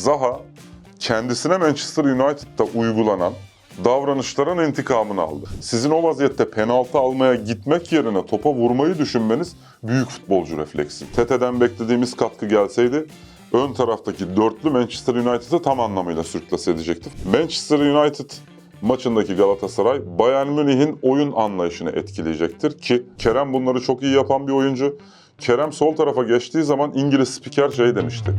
Zaha kendisine Manchester United'da uygulanan davranışların intikamını aldı. Sizin o vaziyette penaltı almaya gitmek yerine topa vurmayı düşünmeniz büyük futbolcu refleksi. Tete'den beklediğimiz katkı gelseydi ön taraftaki dörtlü Manchester United'ı tam anlamıyla sürklase edecekti. Manchester United maçındaki Galatasaray Bayern Münih'in oyun anlayışını etkileyecektir ki Kerem bunları çok iyi yapan bir oyuncu. Kerem sol tarafa geçtiği zaman İngiliz spiker şey demişti.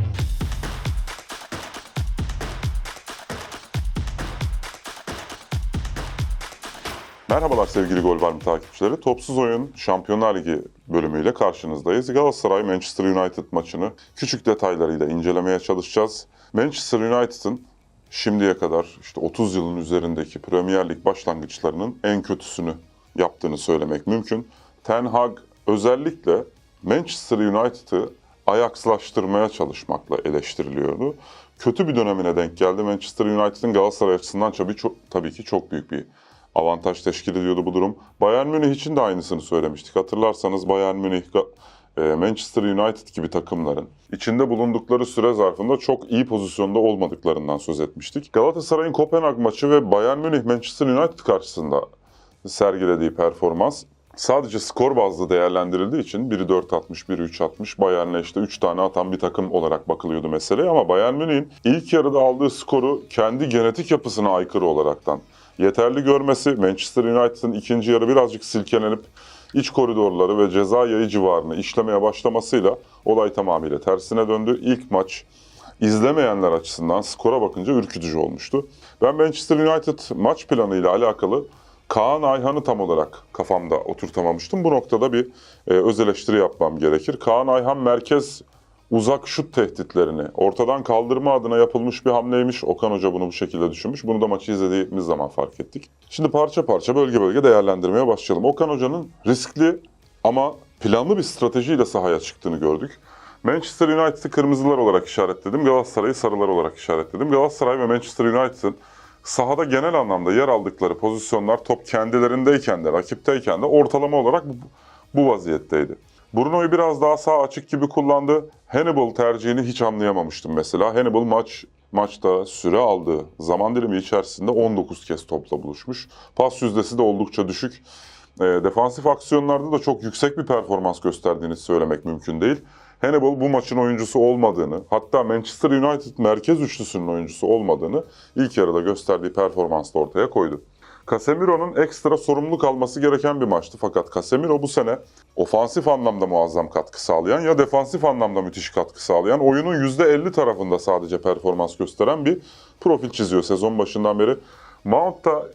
Merhabalar sevgili Gol Var mı takipçileri. Topsuz Oyun Şampiyonlar Ligi bölümüyle karşınızdayız. Galatasaray Manchester United maçını küçük detaylarıyla incelemeye çalışacağız. Manchester United'ın şimdiye kadar işte 30 yılın üzerindeki Premier Lig başlangıçlarının en kötüsünü yaptığını söylemek mümkün. Ten Hag özellikle Manchester United'ı ayakslaştırmaya çalışmakla eleştiriliyordu. Kötü bir dönemine denk geldi. Manchester United'ın Galatasaray açısından tabii, çok, tabii ki çok büyük bir avantaj teşkil ediyordu bu durum. Bayern Münih için de aynısını söylemiştik. Hatırlarsanız Bayern Münih, e, Manchester United gibi takımların içinde bulundukları süre zarfında çok iyi pozisyonda olmadıklarından söz etmiştik. Galatasaray'ın Kopenhag maçı ve Bayern Münih Manchester United karşısında sergilediği performans sadece skor bazlı değerlendirildiği için biri 4 atmış, biri 3 atmış. Bayern'le işte 3 tane atan bir takım olarak bakılıyordu meseleye ama Bayern Münih'in ilk yarıda aldığı skoru kendi genetik yapısına aykırı olaraktan yeterli görmesi Manchester United'ın ikinci yarı birazcık silkelenip iç koridorları ve ceza yayı civarını işlemeye başlamasıyla olay tamamıyla tersine döndü. İlk maç izlemeyenler açısından skora bakınca ürkütücü olmuştu. Ben Manchester United maç planıyla alakalı Kaan Ayhan'ı tam olarak kafamda oturtamamıştım. Bu noktada bir e, öz eleştiri yapmam gerekir. Kaan Ayhan merkez uzak şut tehditlerini ortadan kaldırma adına yapılmış bir hamleymiş. Okan Hoca bunu bu şekilde düşünmüş. Bunu da maçı izlediğimiz zaman fark ettik. Şimdi parça parça bölge bölge değerlendirmeye başlayalım. Okan Hoca'nın riskli ama planlı bir stratejiyle sahaya çıktığını gördük. Manchester United'ı kırmızılar olarak işaretledim. Galatasaray'ı sarılar olarak işaretledim. Galatasaray ve Manchester United'ın sahada genel anlamda yer aldıkları pozisyonlar top kendilerindeyken de rakipteyken de ortalama olarak bu, bu vaziyetteydi. Bruno'yu biraz daha sağ açık gibi kullandı. Hannibal tercihini hiç anlayamamıştım mesela. Hannibal maç maçta süre aldığı zaman dilimi içerisinde 19 kez topla buluşmuş. Pas yüzdesi de oldukça düşük. E, defansif aksiyonlarda da çok yüksek bir performans gösterdiğini söylemek mümkün değil. Hannibal bu maçın oyuncusu olmadığını, hatta Manchester United merkez üçlüsünün oyuncusu olmadığını ilk yarıda gösterdiği performansla ortaya koydu. Casemiro'nun ekstra sorumluluk alması gereken bir maçtı. Fakat Casemiro bu sene ofansif anlamda muazzam katkı sağlayan ya defansif anlamda müthiş katkı sağlayan, oyunun %50 tarafında sadece performans gösteren bir profil çiziyor sezon başından beri. Mount da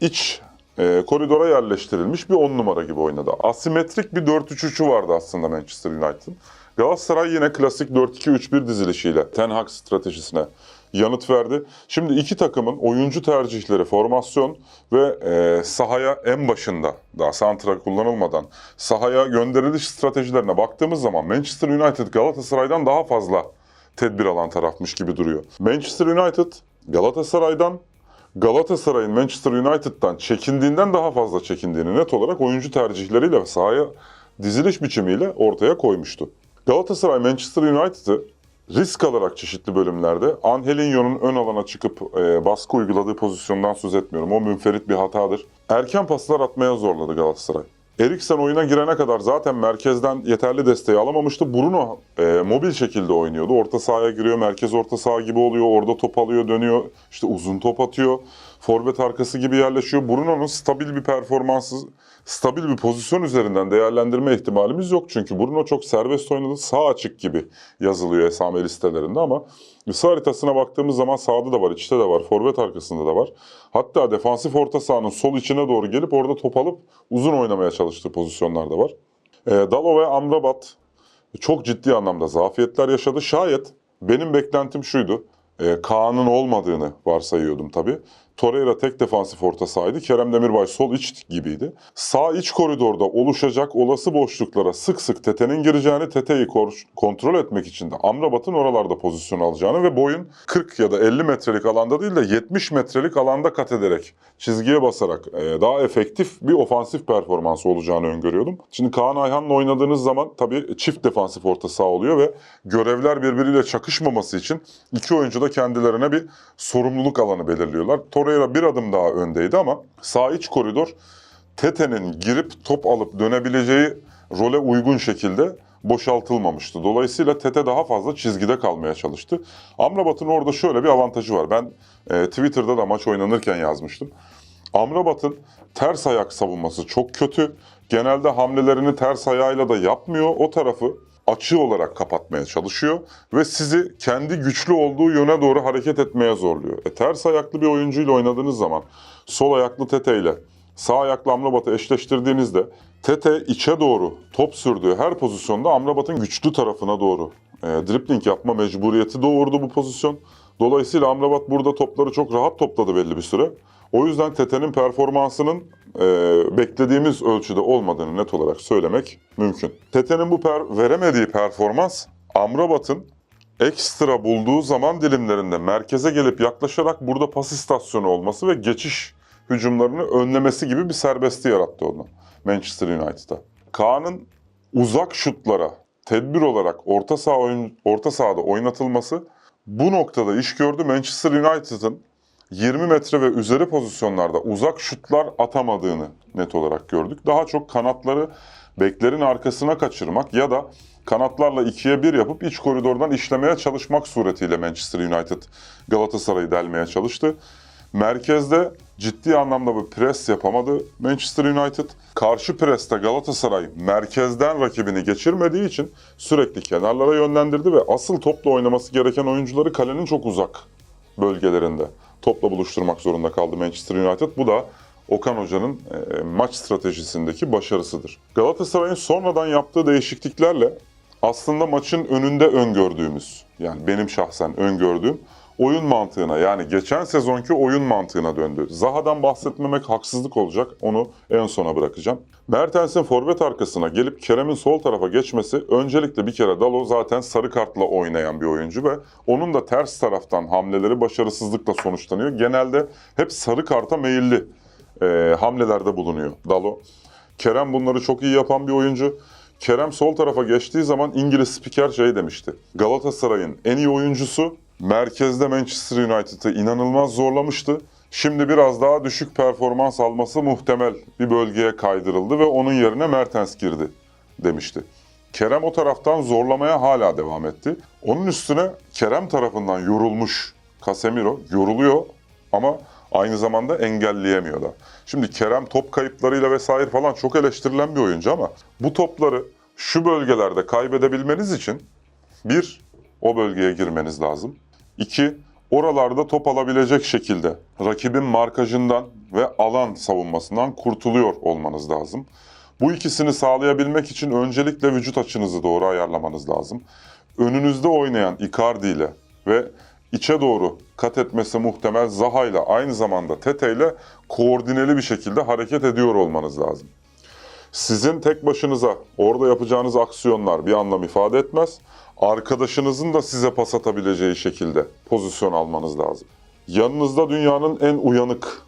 iç e, koridora yerleştirilmiş bir 10 numara gibi oynadı. Asimetrik bir 4-3-3'ü vardı aslında Manchester United'ın. Galatasaray yine klasik 4-2-3-1 dizilişiyle Ten Hag stratejisine yanıt verdi. Şimdi iki takımın oyuncu tercihleri, formasyon ve e, sahaya en başında daha santra kullanılmadan sahaya gönderiliş stratejilerine baktığımız zaman Manchester United Galatasaray'dan daha fazla tedbir alan tarafmış gibi duruyor. Manchester United Galatasaray'dan Galatasaray'ın Manchester United'dan çekindiğinden daha fazla çekindiğini net olarak oyuncu tercihleriyle ve sahaya diziliş biçimiyle ortaya koymuştu. Galatasaray Manchester United'ı risk alarak çeşitli bölümlerde Angelinho'nun ön alana çıkıp e, baskı uyguladığı pozisyondan söz etmiyorum. O münferit bir hatadır. Erken paslar atmaya zorladı Galatasaray. Eriksen oyuna girene kadar zaten merkezden yeterli desteği alamamıştı. Bruno e, mobil şekilde oynuyordu. Orta sahaya giriyor, merkez orta saha gibi oluyor. Orada top alıyor, dönüyor. İşte uzun top atıyor. Forvet arkası gibi yerleşiyor. Bruno'nun stabil bir performansı, stabil bir pozisyon üzerinden değerlendirme ihtimalimiz yok. Çünkü Bruno çok serbest oynadı. Sağ açık gibi yazılıyor esame listelerinde ama ısı haritasına baktığımız zaman sağda da var, içte de var, forvet arkasında da var. Hatta defansif orta sahanın sol içine doğru gelip orada top alıp uzun oynamaya çalıştığı pozisyonlar da var. E, Dalo ve Amrabat çok ciddi anlamda zafiyetler yaşadı. Şayet benim beklentim şuydu. E, Kaan'ın olmadığını varsayıyordum tabii. Torreira tek defansif orta sahaydı. Kerem Demirbay sol iç gibiydi. Sağ iç koridorda oluşacak olası boşluklara sık sık Tete'nin gireceğini, Tete'yi kontrol etmek için de Amrabat'ın oralarda pozisyon alacağını ve boyun 40 ya da 50 metrelik alanda değil de 70 metrelik alanda kat ederek, çizgiye basarak e, daha efektif bir ofansif performansı olacağını öngörüyordum. Şimdi Kaan Ayhan'la oynadığınız zaman tabii çift defansif orta saha oluyor ve görevler birbiriyle çakışmaması için iki oyuncu da kendilerine bir sorumluluk alanı belirliyorlar. Torreira bir adım daha öndeydi ama sağ iç koridor Tete'nin girip top alıp dönebileceği role uygun şekilde boşaltılmamıştı. Dolayısıyla Tete daha fazla çizgide kalmaya çalıştı. Amrabat'ın orada şöyle bir avantajı var. Ben e, Twitter'da da maç oynanırken yazmıştım. Amrabat'ın ters ayak savunması çok kötü. Genelde hamlelerini ters ayağıyla da yapmıyor. O tarafı açığı olarak kapatmaya çalışıyor ve sizi kendi güçlü olduğu yöne doğru hareket etmeye zorluyor. E, ters ayaklı bir oyuncuyla oynadığınız zaman sol ayaklı Tete ile sağ ayaklı Amrabat'ı eşleştirdiğinizde Tete içe doğru top sürdüğü her pozisyonda Amrabat'ın güçlü tarafına doğru e, dripling yapma mecburiyeti doğurdu bu pozisyon. Dolayısıyla Amrabat burada topları çok rahat topladı belli bir süre. O yüzden Tete'nin performansının e, beklediğimiz ölçüde olmadığını net olarak söylemek mümkün. Tete'nin bu per- veremediği performans Amrabat'ın ekstra bulduğu zaman dilimlerinde merkeze gelip yaklaşarak burada pas istasyonu olması ve geçiş hücumlarını önlemesi gibi bir serbesti yarattı onu Manchester United'a. Kaan'ın uzak şutlara tedbir olarak orta saha oyun, orta sahada oynatılması bu noktada iş gördü. Manchester United'ın 20 metre ve üzeri pozisyonlarda uzak şutlar atamadığını net olarak gördük. Daha çok kanatları beklerin arkasına kaçırmak ya da kanatlarla ikiye bir yapıp iç koridordan işlemeye çalışmak suretiyle Manchester United Galatasaray'ı delmeye çalıştı. Merkezde ciddi anlamda bir pres yapamadı Manchester United. Karşı preste Galatasaray merkezden rakibini geçirmediği için sürekli kenarlara yönlendirdi ve asıl topla oynaması gereken oyuncuları kalenin çok uzak bölgelerinde topla buluşturmak zorunda kaldı Manchester United. Bu da Okan Hoca'nın e, maç stratejisindeki başarısıdır. Galatasaray'ın sonradan yaptığı değişikliklerle aslında maçın önünde öngördüğümüz, yani benim şahsen öngördüğüm oyun mantığına yani geçen sezonki oyun mantığına döndü. Zaha'dan bahsetmemek haksızlık olacak. Onu en sona bırakacağım. Mertens'in forvet arkasına gelip Kerem'in sol tarafa geçmesi öncelikle bir kere Dalo zaten sarı kartla oynayan bir oyuncu ve onun da ters taraftan hamleleri başarısızlıkla sonuçlanıyor. Genelde hep sarı karta meyilli e, hamlelerde bulunuyor Dalo. Kerem bunları çok iyi yapan bir oyuncu. Kerem sol tarafa geçtiği zaman İngiliz spiker şey demişti. Galatasaray'ın en iyi oyuncusu merkezde Manchester United'ı inanılmaz zorlamıştı. Şimdi biraz daha düşük performans alması muhtemel bir bölgeye kaydırıldı ve onun yerine Mertens girdi demişti. Kerem o taraftan zorlamaya hala devam etti. Onun üstüne Kerem tarafından yorulmuş Casemiro yoruluyor ama aynı zamanda engelleyemiyor da. Şimdi Kerem top kayıplarıyla vesaire falan çok eleştirilen bir oyuncu ama bu topları şu bölgelerde kaybedebilmeniz için bir, o bölgeye girmeniz lazım. İki, oralarda top alabilecek şekilde rakibin markajından ve alan savunmasından kurtuluyor olmanız lazım. Bu ikisini sağlayabilmek için öncelikle vücut açınızı doğru ayarlamanız lazım. Önünüzde oynayan Icardi ile ve içe doğru kat etmesi muhtemel Zaha ile aynı zamanda Tete ile koordineli bir şekilde hareket ediyor olmanız lazım. Sizin tek başınıza orada yapacağınız aksiyonlar bir anlam ifade etmez. Arkadaşınızın da size pas atabileceği şekilde pozisyon almanız lazım. Yanınızda dünyanın en uyanık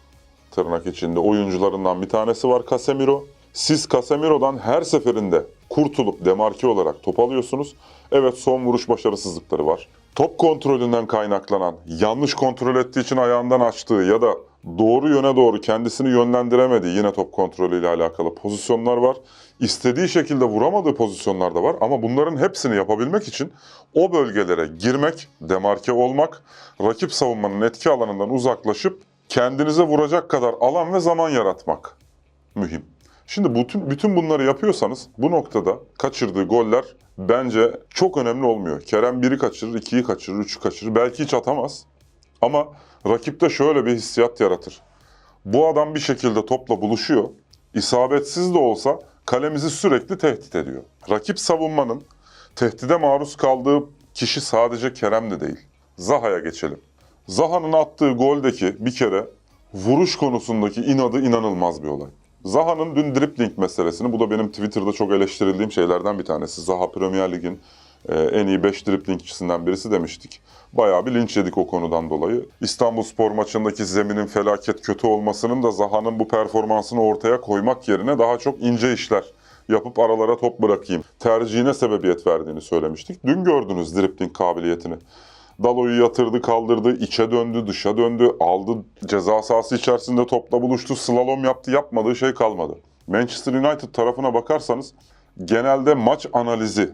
tırnak içinde oyuncularından bir tanesi var Casemiro. Siz Casemiro'dan her seferinde kurtulup demarke olarak top alıyorsunuz. Evet son vuruş başarısızlıkları var. Top kontrolünden kaynaklanan, yanlış kontrol ettiği için ayağından açtığı ya da doğru yöne doğru kendisini yönlendiremediği yine top kontrolüyle alakalı pozisyonlar var. İstediği şekilde vuramadığı pozisyonlar da var ama bunların hepsini yapabilmek için o bölgelere girmek, demarke olmak, rakip savunmanın etki alanından uzaklaşıp kendinize vuracak kadar alan ve zaman yaratmak mühim. Şimdi bütün, bütün bunları yapıyorsanız bu noktada kaçırdığı goller bence çok önemli olmuyor. Kerem biri kaçırır, ikiyi kaçırır, üçü kaçırır. Belki hiç atamaz. Ama rakipte şöyle bir hissiyat yaratır. Bu adam bir şekilde topla buluşuyor. İsabetsiz de olsa kalemizi sürekli tehdit ediyor. Rakip savunmanın tehdide maruz kaldığı kişi sadece Kerem de değil. Zaha'ya geçelim. Zaha'nın attığı goldeki bir kere vuruş konusundaki inadı inanılmaz bir olay. Zaha'nın dün dribbling meselesini, bu da benim Twitter'da çok eleştirildiğim şeylerden bir tanesi. Zaha Premier Lig'in e, en iyi 5 dribblingçisinden birisi demiştik. Bayağı bir linç yedik o konudan dolayı. İstanbul Spor maçındaki zeminin felaket kötü olmasının da Zaha'nın bu performansını ortaya koymak yerine daha çok ince işler yapıp aralara top bırakayım tercihine sebebiyet verdiğini söylemiştik. Dün gördünüz dribbling kabiliyetini. Dalo'yu yatırdı, kaldırdı, içe döndü, dışa döndü, aldı, ceza sahası içerisinde topla buluştu, slalom yaptı, yapmadığı şey kalmadı. Manchester United tarafına bakarsanız genelde maç analizi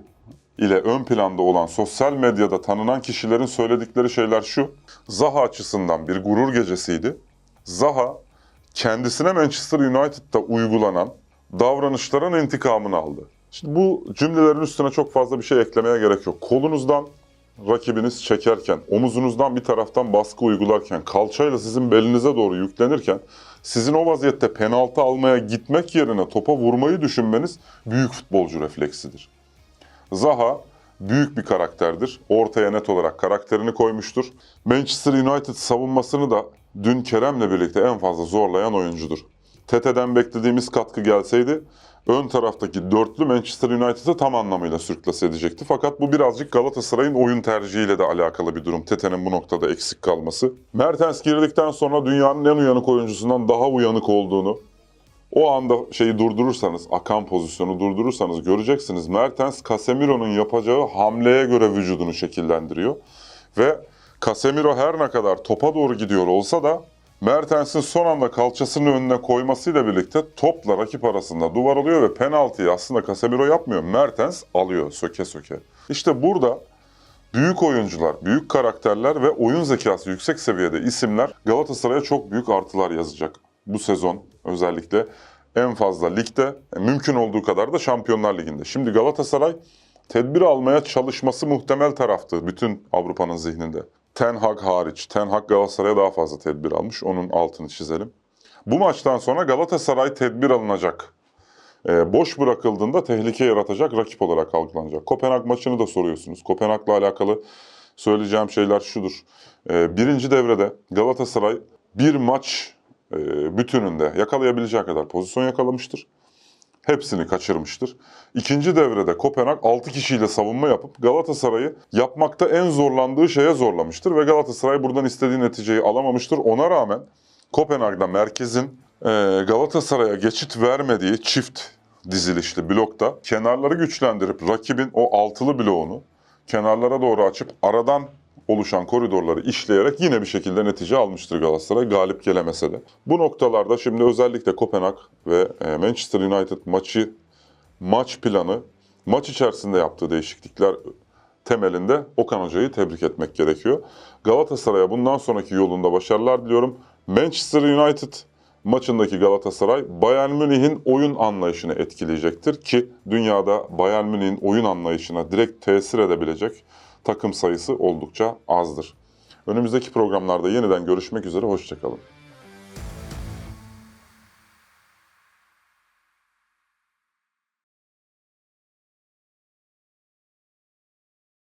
ile ön planda olan sosyal medyada tanınan kişilerin söyledikleri şeyler şu. Zaha açısından bir gurur gecesiydi. Zaha kendisine Manchester United'da uygulanan davranışların intikamını aldı. Şimdi bu cümlelerin üstüne çok fazla bir şey eklemeye gerek yok. Kolunuzdan rakibiniz çekerken, omuzunuzdan bir taraftan baskı uygularken, kalçayla sizin belinize doğru yüklenirken sizin o vaziyette penaltı almaya gitmek yerine topa vurmayı düşünmeniz büyük futbolcu refleksidir. Zaha büyük bir karakterdir. Ortaya net olarak karakterini koymuştur. Manchester United savunmasını da dün Kerem'le birlikte en fazla zorlayan oyuncudur. Tete'den beklediğimiz katkı gelseydi ön taraftaki dörtlü Manchester United'ı tam anlamıyla sürklase edecekti. Fakat bu birazcık Galatasaray'ın oyun tercihiyle de alakalı bir durum. Tete'nin bu noktada eksik kalması. Mertens girdikten sonra dünyanın en uyanık oyuncusundan daha uyanık olduğunu, o anda şeyi durdurursanız, akan pozisyonu durdurursanız göreceksiniz. Mertens Casemiro'nun yapacağı hamleye göre vücudunu şekillendiriyor. Ve Casemiro her ne kadar topa doğru gidiyor olsa da Mertens'in son anda kalçasını önüne koymasıyla birlikte topla rakip arasında duvar oluyor ve penaltıyı aslında Casemiro yapmıyor. Mertens alıyor söke söke. İşte burada büyük oyuncular, büyük karakterler ve oyun zekası yüksek seviyede isimler Galatasaray'a çok büyük artılar yazacak. Bu sezon özellikle en fazla ligde, e, mümkün olduğu kadar da Şampiyonlar Ligi'nde. Şimdi Galatasaray tedbir almaya çalışması muhtemel taraftı bütün Avrupa'nın zihninde. Ten Hag hariç. Ten Hag Galatasaray'a daha fazla tedbir almış. Onun altını çizelim. Bu maçtan sonra Galatasaray tedbir alınacak. Ee, boş bırakıldığında tehlike yaratacak rakip olarak algılanacak. Kopenhag maçını da soruyorsunuz. Kopenhag'la alakalı söyleyeceğim şeyler şudur. Ee, birinci devrede Galatasaray bir maç e, bütününde yakalayabileceği kadar pozisyon yakalamıştır. Hepsini kaçırmıştır. İkinci devrede Kopenhag 6 kişiyle savunma yapıp Galatasaray'ı yapmakta en zorlandığı şeye zorlamıştır ve Galatasaray buradan istediği neticeyi alamamıştır. Ona rağmen Kopenhag'da merkezin e, Galatasaray'a geçit vermediği çift dizilişli blokta kenarları güçlendirip rakibin o altılı bloğunu kenarlara doğru açıp aradan oluşan koridorları işleyerek yine bir şekilde netice almıştır Galatasaray galip gelemese de. Bu noktalarda şimdi özellikle Kopenhag ve e, Manchester United maçı maç planı maç içerisinde yaptığı değişiklikler temelinde Okan Hoca'yı tebrik etmek gerekiyor. Galatasaray'a bundan sonraki yolunda başarılar diliyorum. Manchester United maçındaki Galatasaray Bayern Münih'in oyun anlayışını etkileyecektir ki dünyada Bayern Münih'in oyun anlayışına direkt tesir edebilecek takım sayısı oldukça azdır. Önümüzdeki programlarda yeniden görüşmek üzere, hoşçakalın.